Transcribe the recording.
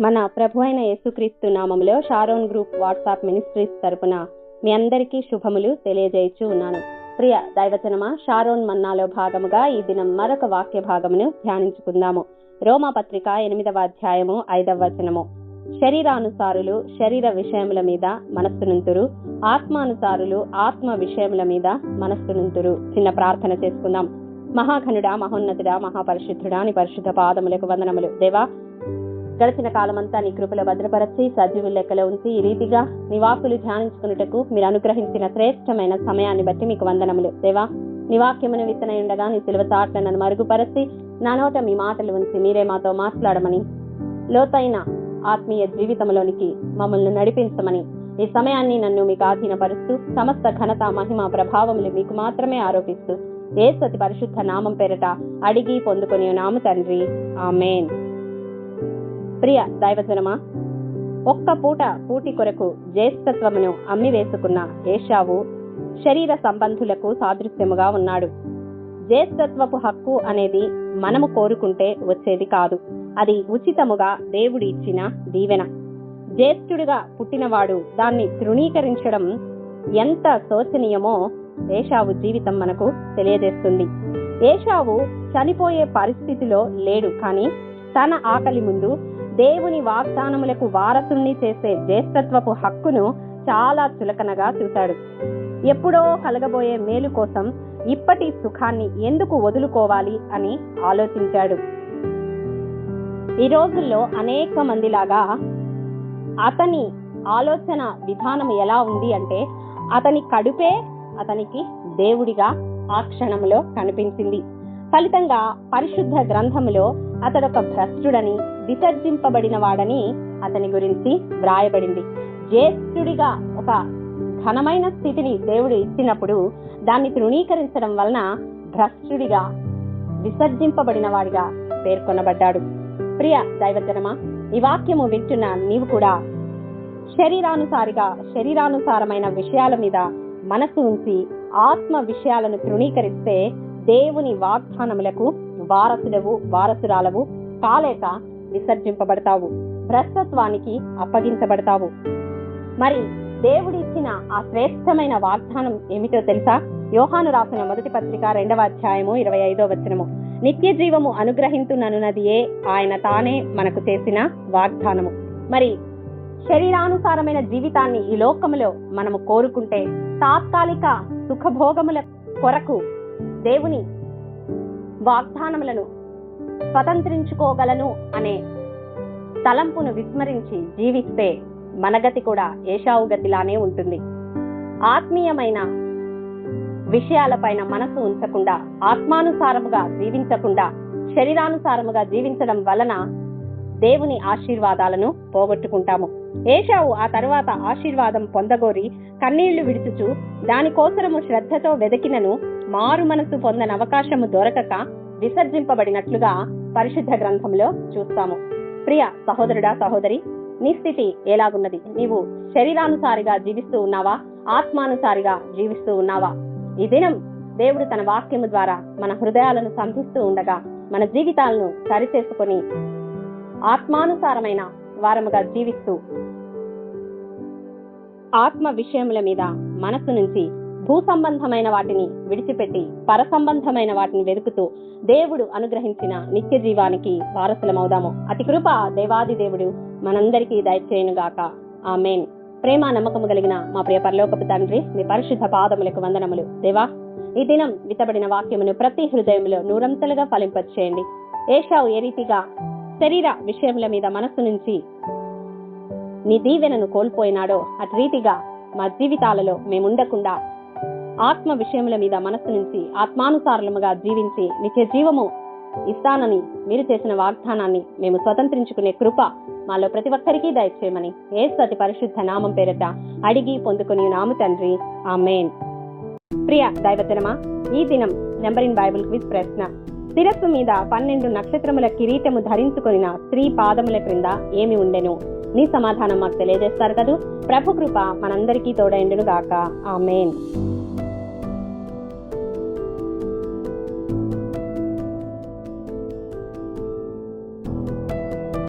మన ప్రభు అయిన యేసుక్రీస్తు నామములో షారోన్ గ్రూప్ వాట్సాప్ మినిస్ట్రీస్ తరపున మీ అందరికీ శుభములు తెలియజేయచూ ఉన్నాను. ప్రియ దైవచనమా షారోన్ మన్నాలో భాగముగా ఈ దినం మరొక వాక్య భాగమును ధ్యానించుకుందాము. రోమా పత్రిక ఎనిమిదవ అధ్యాయము ఐదవ వచనము. శరీరానుసారులు శరీర విషయముల మీద మనస్సునుంతురు ఆత్మానుసారులు ఆత్మ విషయముల మీద మనస్సునుంతురు. చిన్న ప్రార్థన చేసుకుందాం. మహాఘనుడా మహోన్నతుడా మహాపరిశుద్ధుడా నీ పరిశుద్ధ పాదములకు వందనములు. దేవా గడిచిన కాలమంతా నీ కృపలో భద్రపరచి సజీవు లెక్కలో ఉంచి ఈ రీతిగా నివాకులు ధ్యానించుకున్నటకు మీరు అనుగ్రహించిన శ్రేష్టమైన సమయాన్ని బట్టి మీకు వందనములు. దేవా నీ వాక్యమును విత్తనై ఉండగా నీ సిలువ చాట్ల నన్ను మరుగుపరచి నా నోట మీ మాటలు ఉంచి మీరే మాతో మాట్లాడమని లోతైన ఆత్మీయ జీవితంలోనికి మమ్మల్ని నడిపించమని ఈ సమయాన్ని నన్ను మీకు ఆధీనపరుస్తూ సమస్త ఘనత మహిమ ప్రభావములు మీకు మాత్రమే ఆరోపిస్తూ ఏ సతి పరిశుద్ధ నామం పేరట అడిగి పొందుకొని నామ తండ్రి. ఆమెన్. ప్రియ దైవజనమా ఒక్క పూట పూటి కొరకు జ్యేష్ఠత్వమును అమ్మి వేసుకున్న ఏషావు శరీర సంబంధులకు సాదృశ్యముగా ఉన్నాడు. జ్యేష్ఠత్వపు హక్కు అనేది మనము కోరుకుంటే వచ్చేది కాదు. అది ఉచితముగా దేవుడి ఇచ్చిన దీవెన. జ్యేష్ఠుడిగా పుట్టినవాడు దాన్ని తృణీకరించడం ఎంత శోచనీయమో ఏషావు జీవితం మనకు తెలియజేస్తుంది. ఏషావు చనిపోయే పరిస్థితిలో లేడు కానీ తన ఆకలి ముందు దేవుని వాగ్దానములకు వారసుల్ని చేసే జ్యేష్ఠత్వపు హక్కును చాలా చులకనగా చూశాడు. ఎప్పుడో కలగబోయే మేలు కోసం ఇప్పటి సుఖాన్ని ఎందుకు వదులుకోవాలి అని ఆలోచించాడు. ఈ రోజుల్లో అనేక మందిలాగా అతని ఆలోచన విధానం ఎలా ఉంది అంటే అతని కడుపే అతనికి దేవుడిగా ఆ క్షణంలో కనిపించింది. ఫలితంగా పరిశుద్ధ గ్రంథములో అతడొక భ్రష్టుడని విసర్జింపబడిన వాడని అతని గురించి వ్రాయబడింది. జ్యేష్ఠుడిగా ఒక ఘనమైన స్థితిని దేవుడు ఇచ్చినప్పుడు దాన్ని తృణీకరించడం వలన భ్రష్టుడిగా విసర్జింపబడిన వాడిగా పేర్కొనబడ్డాడు. ప్రియ దైవజనమా ఈ వాక్యము వింటున్న నీవు కూడా శరీరానుసారిగా శరీరానుసారమైన విషయాల మీద మనసు ఉంచి ఆత్మ విషయాలను తృణీకరిస్తే దేవుని వాగ్దానములకు వారసుడవు వారసురాలవు కాలేక విసర్జింపబడతావు. భ్రస్తత్వానికి అప్పగించబడతావు. మరి దేవుడిచ్చిన ఆ శ్రేష్టమైన వాగ్దానం ఏమిటో తెలుసా? యోహాను రాసిన మొదటి పత్రిక రెండవ అధ్యాయము ఇరవై ఐదో వచనము. నిత్య జీవము అనుగ్రహించుననున్నదియే ఆయన తానే మనకు చేసిన వాగ్దానము. మరి శరీరానుసారమైన జీవితాన్ని ఈ లోకములో మనము కోరుకుంటే తాత్కాలిక సుఖభోగముల కొరకు దేవుని వాగ్దానములను స్వతంత్రించుకోగలను అనే తలంపును విస్మరించి జీవిస్తే మనగతి కూడా ఏషావు గతిలానే ఉంటుంది. ఆత్మీయమైన విషయాలపైన మనసు ఉంచకుండా ఆత్మానుసారముగా జీవించకుండా శరీరానుసారముగా జీవించడం వలన దేవుని ఆశీర్వాదాలను పోగొట్టుకుంటాము. ఏషావు ఆ తర్వాత ఆశీర్వాదం పొందగోరి కన్నీళ్ళు విడుచుచు దానికోసరము శ్రద్ధతో వెదకినను మారు మనసు పొందని అవకాశము దొరకక విసర్జింపబడినట్లుగా పరిశుద్ధ గ్రంథంలో చూస్తాము. ప్రియ సహోదరుడా సహోదరి నీ స్థితి ఎలాగున్నది? నీవు శరీరానుసారిగా జీవిస్తూ ఉన్నావా? ఆత్మానుసారిగా జీవిస్తూ ఉన్నావా? ఈ దినం దేవుడు తన వాక్యము ద్వారా మన హృదయాలను సంధిస్తూ ఉండగా మన జీవితాలను సరిచేసుకొని ఆత్మానుసారమైన వారముగా జీవిస్తూ ఆత్మ విషయముల మీద మనసు నుంచి భూ సంబంధమైన వాటిని విడిచిపెట్టి పర సంబంధమైన వాటిని వెతుకుతూ దేవుడు అనుగ్రహించిన నిత్య జీవానికి వారసులమవుదాము. అతి కృప దేవాది దేవుడు మనందరికీ దయచేయునుగాక. ఆమెన్. ప్రేమ నమ్మకము కలిగిన మా ప్రియ పరలోకపు తండ్రి మీ పరిశుద్ధ పాదములకు వందనములు. దేవా ఈ దినం వితబడిన వాక్యమును ప్రతి హృదయంలో నూరంతలుగా ఫలింపచేయండి. ఏషావు ఏ రీతిగా శరీర విషయముల మీద మనస్సు నుంచి నీ దీవెనను కోల్పోయినాడో అటు రీతిగా మా జీవితాలలో మేముండకుండా ఆత్మ విషయముల మీద మనస్సు నుంచి ఆత్మానుసారముగా జీవించి నిత్య జీవము ఇస్తానని మీరు చేసిన వాగ్దానాన్ని మేము స్వతంత్రించుకునే కృప మాలో ప్రతి ఒక్కరికి దయచేయమని ఏ సతి పరిశుద్ధ నామం పేరట అడిగి పొందుకుని నాము తండ్రి. ఆమెన్. ప్రియ దైవజనమా ఈ దినం నెంబర్ ఇన్ బైబుల్ క్విజ్ ప్రశ్న. శిరస్సు మీద పన్నెండు నక్షత్రముల కిరీటము ధరించుకునిన స్త్రీ పాదముల క్రింద ఏమి ఉండెను? నీ సమాధానం మాకు తెలియజేస్తారు కదూ. ప్రభు కృప మనందరికీ తోడైండును గాక. ఆమెన్.